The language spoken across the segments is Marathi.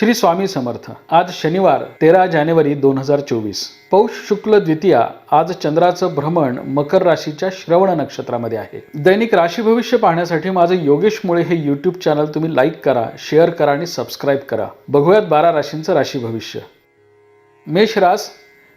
श्री स्वामी समर्थ. आज शनिवार तेरा जानेवारी दोन हजार चोवीस. पौष शुक्ल द्वितीया आज चंद्राचं भ्रमण मकर राशीच्या श्रवण नक्षत्रामध्ये आहे. दैनिक राशी भविष्य पाहण्यासाठी माझं योगेश मुळे हे यूट्यूब चॅनल तुम्ही लाईक करा शेअर करा आणि सबस्क्राईब करा. बघूयात बारा राशींचं राशी भविष्य. मेष रास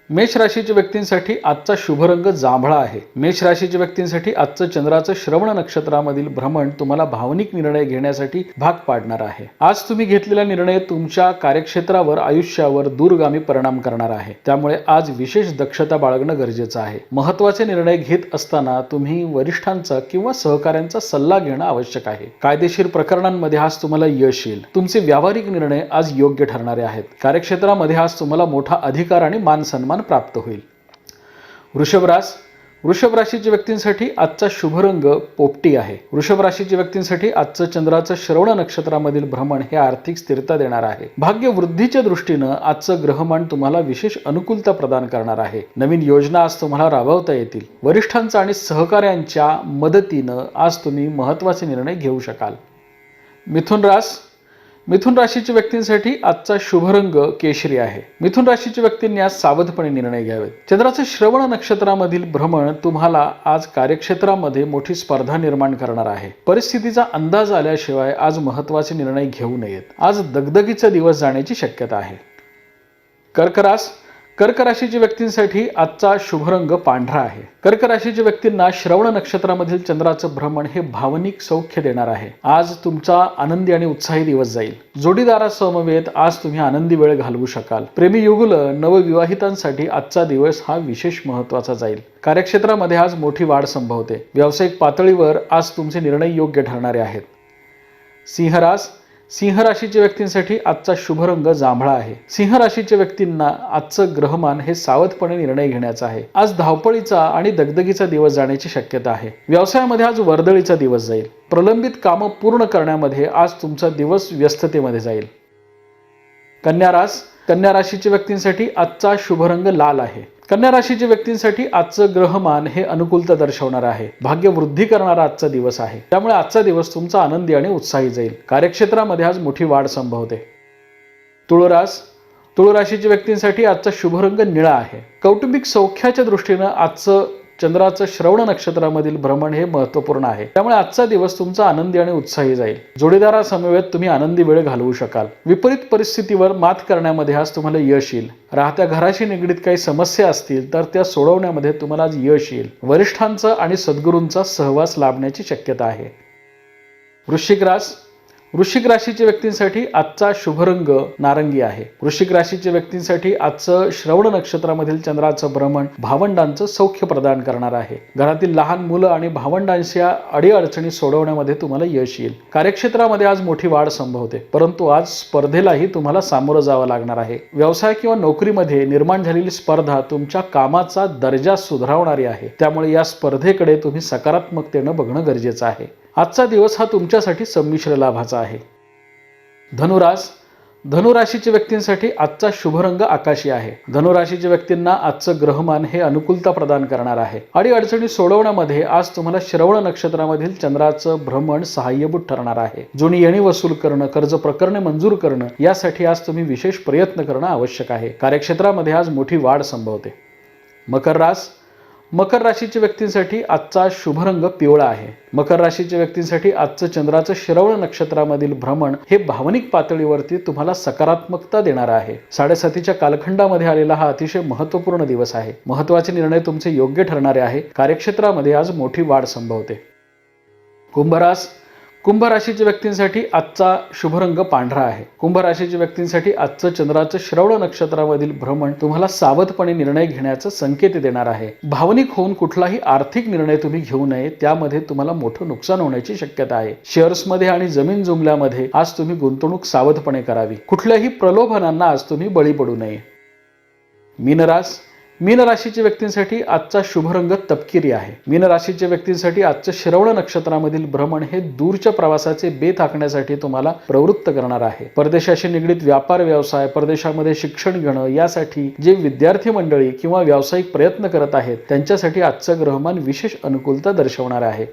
मेष राशीच्या व्यक्तींसाठी आजचा शुभ रंग जांभळा आहे. मेष राशीच्या व्यक्तींसाठी आजचं चंद्राचं श्रवण नक्षत्रामधील भ्रमण तुम्हाला भावनिक निर्णय घेण्यासाठी भाग पाडणार आहे. आज तुम्ही घेतलेला निर्णय तुमच्या कार्यक्षेत्रावर आयुष्यावर दूरगामी परिणाम करणार आहे. त्यामुळे आज विशेष दक्षता बाळगणं गरजेचं आहे. महत्त्वाचे निर्णय घेत असताना तुम्ही वरिष्ठांचा किंवा सहकाऱ्यांचा सल्ला घेणं आवश्यक आहे. कायदेशीर प्रकरणांमध्ये आज तुम्हाला यश येईल. तुमचे व्यावहारिक निर्णय आज योग्य ठरणारे आहेत. कार्यक्षेत्रामध्ये आज तुम्हाला मोठा अधिकार आणि मान सन्मान प्राप्त होईल. वृषभरास वृषभ राशीच्या व्यक्तींसाठी आजचा शुभ रंग पोपटी आहे. वृषभ राशीच्या व्यक्तींसाठी आजचं चंद्राचं श्रवण नक्षत्रामधील भ्रमण हे आर्थिक स्थिरता देणार आहे. भाग्य वृद्धीच्या दृष्टीनं आजचं ग्रहमान तुम्हाला विशेष अनुकूलता प्रदान करणार आहे. नवीन योजना आज तुम्हाला राबवता येतील. वरिष्ठांचा आणि सहकाऱ्यांच्या मदतीनं आज तुम्ही महत्त्वाचे निर्णय घेऊ शकाल. मिथुन रास मिथुन राशीच्या व्यक्तींसाठी आजचा शुभ रंग केशरी आहे. मिथुन राशीच्या व्यक्तींनी आज सावधपणे निर्णय घ्यावेत. चंद्राचं श्रवण नक्षत्रामधील भ्रमण तुम्हाला आज कार्यक्षेत्रामध्ये मोठी स्पर्धा निर्माण करणार आहे. परिस्थितीचा अंदाज आल्याशिवाय आज महत्त्वाचे निर्णय घेऊ नयेत. आज दगदगीचा दिवस जाण्याची शक्यता आहे. कर्करास कर्क राशीच्या व्यक्तींसाठी आजचा शुभरंग पांढरा आहे. कर्क राशीच्या व्यक्तींना श्रवण नक्षत्रामधील चंद्राचं भ्रमण हे भावनिक सौख्य देणार आहे. आज तुमचा आनंदी आणि उत्साही दिवस जाईल. जोडीदारासमवेत आज तुम्ही आनंदी वेळ घालवू शकाल. प्रेमी युगल नवविवाहितांसाठी आजचा दिवस हा विशेष महत्त्वाचा जाईल. कार्यक्षेत्रामध्ये आज मोठी वाढ संभवते. व्यावसायिक पातळीवर आज तुमचे निर्णय योग्य ठरणारे आहेत. सिंहरास सिंह राशीच्या व्यक्तींसाठी आजचा शुभ रंग जांभळा आहे. सिंह राशीच्या व्यक्तींना आजचं ग्रहमान हे सावधपणे निर्णय घेण्याचा आहे. आज धावपळीचा आणि दगदगीचा दिवस जाण्याची शक्यता आहे. व्यवसायामध्ये आज वर्दळीचा दिवस जाईल. प्रलंबित कामं पूर्ण करण्यामध्ये आज तुमचा दिवस व्यस्ततेमध्ये जाईल. कन्या रास कन्या राशीच्या व्यक्तींसाठी आजचा शुभरंग लाल आहे. कन्या राशीच्या व्यक्तींसाठी आजचं ग्रहमान हे अनुकूलता दर्शवणार आहे. भाग्य वृद्धी करणारा आजचा दिवस आहे. त्यामुळे आजचा दिवस तुमचा आनंदी आणि उत्साही जाईल. कार्यक्षेत्रामध्ये आज मोठी वाढ संभवते. तुळरास तुळराशीच्या व्यक्तींसाठी आजचा शुभरंग निळा आहे. कौटुंबिक सौख्याच्या दृष्टीनं आजचं चंद्राचं श्रवण नक्षत्रामधील भ्रमण हे महत्त्वपूर्ण आहे. त्यामुळे आजचा दिवस तुमचा आनंदी आणि उत्साही जाईल. जोडीदारासमवेत तुम्ही आनंदी वेळ घालवू शकाल. विपरीत परिस्थितीवर मात करण्यामध्ये आज तुम्हाला यश येईल. राहत्या घराशी निगडीत काही समस्या असतील तर त्या सोडवण्यामध्ये तुम्हाला आज यश येईल. वरिष्ठांचा आणि सद्गुरूंचा सहवास लाभण्याची शक्यता आहे. वृश्चिक रास वृश्चिक राशीच्या व्यक्तींसाठी आजचा शुभ रंग नारंगी आहे. वृश्चिक राशीच्या व्यक्तींसाठी आजचं श्रवण नक्षत्रामधील चंद्राचं भ्रमण भावंडांचं सौख्य प्रदान करणार आहे. घरातील लहान मुलं आणि भावंडांच्या अडीअडचणी सोडवण्यामध्ये तुम्हाला यश येईल. कार्यक्षेत्रामध्ये आज मोठी वाढ संभवते परंतु आज स्पर्धेलाही तुम्हाला सामोरं जावं लागणार आहे. व्यवसाय किंवा नोकरीमध्ये निर्माण झालेली स्पर्धा तुमच्या कामाचा दर्जा सुधारवणारी आहे. त्यामुळे या स्पर्धेकडे तुम्ही सकारात्मकतेनं बघणं गरजेचं आहे. आजचा दिवस हा तुमच्यासाठी संमिश्र लाभाचा आहे. धनुरास धनुराशीच्या व्यक्तींसाठी आजचा शुभ रंग आकाशी आहे. धनुराशीच्या व्यक्तींना आजचं ग्रहमान हे अनुकूलता प्रदान करणार आहे. आणि अडचणी सोडवण्यामध्ये आज तुम्हाला श्रवण नक्षत्रामधील चंद्राचं भ्रमण सहाय्यभूत ठरणार आहे. जुनी येणी वसूल करणं कर्ज प्रकरणे मंजूर करणं यासाठी आज तुम्ही विशेष प्रयत्न करणं आवश्यक आहे. कार्यक्षेत्रामध्ये आज मोठी वाढ संभवते. मकर रास मकर राशीच्या व्यक्तींसाठी आजचा शुभ रंग पिवळा आहे. मकर राशीच्या व्यक्तींसाठी आजचं चंद्राचं श्रवण नक्षत्रामधील भ्रमण हे भावनिक पातळीवरती तुम्हाला सकारात्मकता देणार आहे. साडेसातीच्या कालखंडामध्ये आलेला हा अतिशय महत्त्वपूर्ण दिवस आहे. महत्त्वाचे निर्णय तुमचे योग्य ठरणारे आहे. कार्यक्षेत्रामध्ये आज मोठी वाढ संभवते. कुंभरास कुंभ राशीच्या व्यक्तींसाठी आजचा शुभ रंग पांढरा आहे. कुंभ राशीच्या व्यक्तींसाठी आजचं चंद्राचं श्रवण नक्षत्रामधील भ्रमण तुम्हाला सावधपणे निर्णय घेण्याचा संकेत देणार आहे. भावनिक होऊन कुठलाही आर्थिक निर्णय तुम्ही घेऊ नये त्यामध्ये तुम्हाला मोठं नुकसान होण्याची शक्यता आहे. शेअर्समध्ये आणि जमीन जुमल्यामध्ये आज तुम्ही गुंतवणूक सावधपणे करावी. कुठल्याही प्रलोभनांना आज तुम्ही बळी पडू नये. मीनरास मीन राशीच्या व्यक्तींसाठी आजचा शुभ रंग तपकिरी आहे. मीन राशीच्या व्यक्तींसाठी आजचं श्रवण नक्षत्रामधील भ्रमण हे दूरच्या प्रवासाचे बेत आखण्यासाठी तुम्हाला प्रवृत्त करणार आहे. परदेशाशी निगडीत व्यापार व्यवसाय परदेशामध्ये शिक्षण घेणं यासाठी जे विद्यार्थी मंडळी किंवा व्यावसायिक प्रयत्न करत आहेत त्यांच्यासाठी आजचं ग्रहमान विशेष अनुकूलता दर्शवणार आहे.